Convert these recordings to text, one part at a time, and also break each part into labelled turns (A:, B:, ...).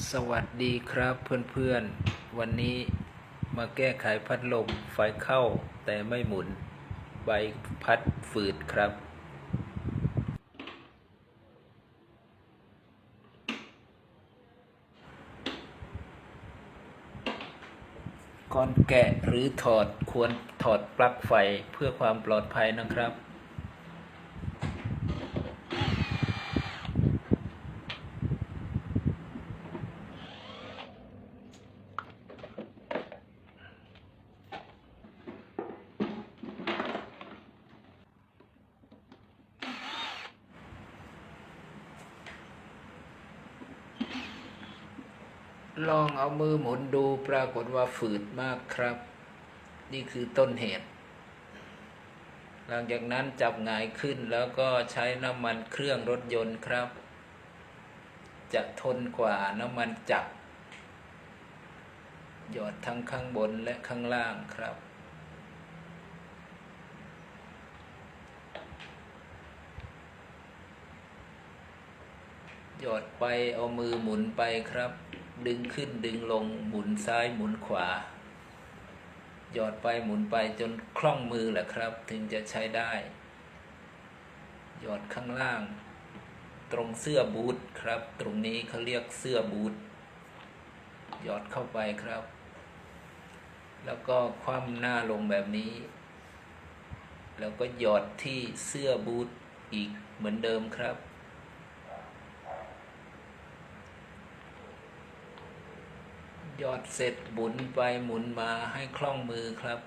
A: สวัสดีครับเพื่อนๆ วันนี้มาแก้ไขพัดลมไฟเข้าแต่ไม่หมุน ใบพัดฝืดครับ ก่อนแกะหรือถอดควรถอดปลั๊กไฟเพื่อความปลอดภัยนะครับ ลองเอามือหมุนดูปรากฏว่าฝืดมากครับ นี่คือต้นเหตุ หลังจากนั้นจับหงายขึ้นแล้วก็ใช้น้ำมันเครื่องรถยนต์ครับ จะทนกว่าน้ำมันจักรหยอดทั้งข้างบนและข้างล่างครับหยอดไปเอามือหมุนไปครับ ดึงขึ้นดึงลงหมุนซ้ายหมุนขวา หยอดไปหมุนไปจนคล่องมือแหละครับ ถึงจะใช้ได้ หยอดข้างล่าง ตรงเสื้อบูทครับ ตรงนี้เขาเรียกเสื้อบูทหยอดเข้าไปครับ แล้วก็คว่ำหน้าลงแบบนี้ แล้วก็หยอดที่เสื้อบูทอีกเหมือนเดิมครับ ยอดเสร็จหมุนไปหมุนมาให้คล่องมือครับ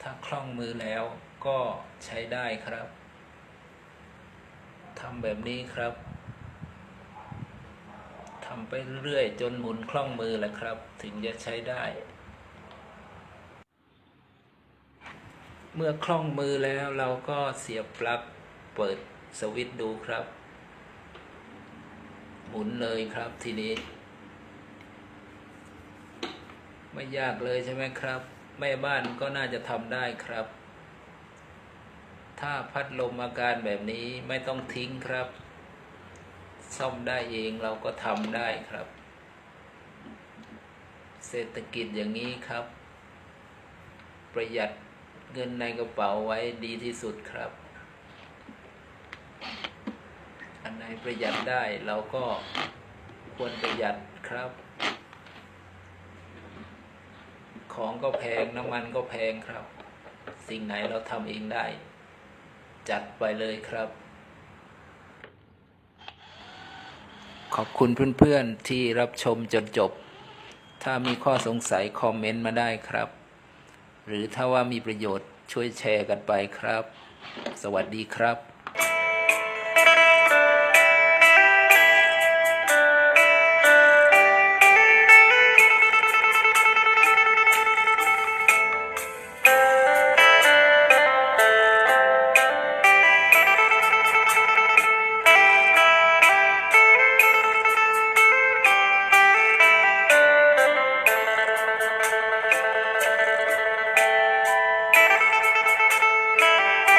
A: ถ้าคล่องมือแล้วก็ใช้ได้ครับทำแบบนี้ครับทำไปเรื่อยจนหมุนคล่องมือแหละครับ ถึงจะใช้ได้ เมื่อคล่องมือแล้วเราก็เสียบปลั๊กเปิดสวิตช์ดูครับ หมุนเลยครับทีนี้ ไม่ยากเลยใช่ไหมครับ แม่บ้านก็น่าจะทำได้ครับ ถ้าพัดลมอาการแบบนี้ไม่ต้องทิ้งครับ ซ่อมได้เองเราก็ทำได้ครับ เศรษฐกิจอย่างนี้ครับ ประหยัดเงินในกระเป๋าไว้ดีที่สุดครับ อันไหนประหยัดได้เราก็ควรประหยัดครับ ของก็แพงน้ำมันก็แพงครับ สิ่งไหนเราทำเองได้ จัดไปเลยครับ ขอบคุณเพื่อนๆที่รับชมจนจบ ถ้ามีข้อสงสัยคอมเมนต์มาได้ครับ หรือถ้าว่ามีประโยชน์ช่วยแชร์กันไปครับ สวัสดีครับ